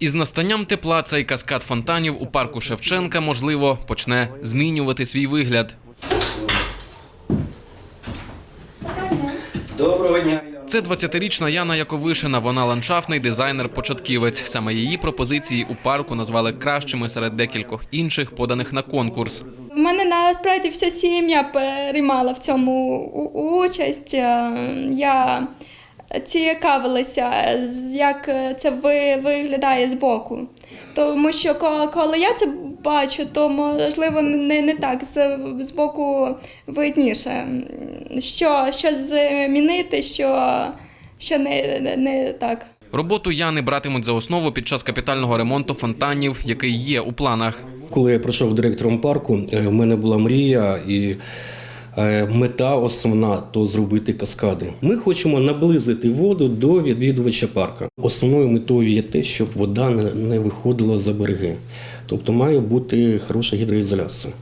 Із настанням тепла цей каскад фонтанів у парку Шевченка, можливо, почне змінювати свій вигляд. Доброго дня. Це 20-річна Яна Яковишина. Вона ландшафтний дизайнер-початківець. Саме її пропозиції у парку назвали кращими серед декількох інших, поданих на конкурс. В мене насправді вся сім'я приймала в цьому участь. Е, Я цікавилася, як це ви- виглядає збоку. Тому що ко- коли я це бачу, то можливо не, не так з, збоку видніше. Що, що змінити, що, що не, не, не так. Роботу Яни братимуть за основу під час капітального ремонту фонтанів, який є у планах. Коли я прийшов директором парку, е, в мене була мрія і е, мета основна то зробити каскади. Ми хочемо наблизити воду до відвідувача парка. Основною метою є те, щоб вода не, не виходила за береги. Тобто має бути хороша гідроізоляція.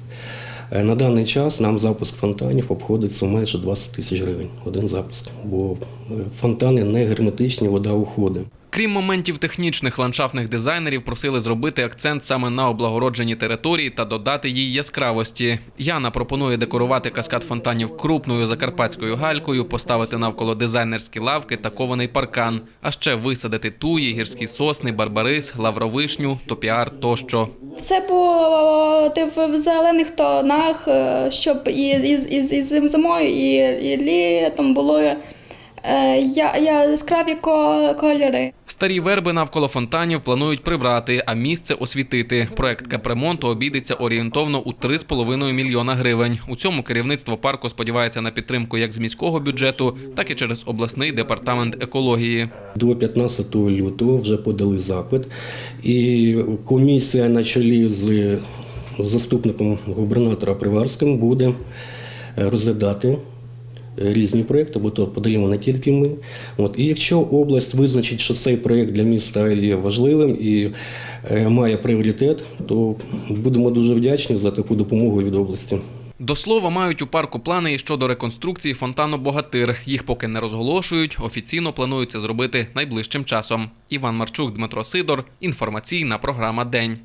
Е, На даний час нам запуск фонтанів обходиться майже 20 тисяч гривень. Один запуск, бо е, фонтани не герметичні, вода уходить. Крім моментів технічних, ландшафтних дизайнерів просили зробити акцент саме на облагородженні території та додати їй яскравості. Яна пропонує декорувати каскад фонтанів крупною закарпатською галькою, поставити навколо дизайнерські лавки та кований паркан, а ще висадити туї, гірські сосни, барбарис, лавровишню, топіар тощо. Все буде в зелених тонах, е, щоб і, і, і, і зимою, і, і літом було я- яскраві ко- кольори. Старі верби навколо фонтанів планують прибрати, а місце освітити. Проект капремонту обійдеться орієнтовно у 3,5 мільйона гривень. У цьому керівництво парку сподівається на підтримку як з міського бюджету, так і через обласний департамент екології. До 15 лютого вже подали запит, і комісія на чолі з заступником губернатора Приварським буде е, розглядати е, різні проекти, бо то подаємо не тільки ми. От. І якщо область визначить, що цей проект для міста є важливим і е, має пріоритет, то будемо дуже вдячні за таку допомогу від області. До слова, мають у парку плани і щодо реконструкції фонтану Богатир. Їх поки не розголошують. Офіційно планується зробити найближчим часом. Іван Марчук, Дмитро Сидор. Інформаційна програма День.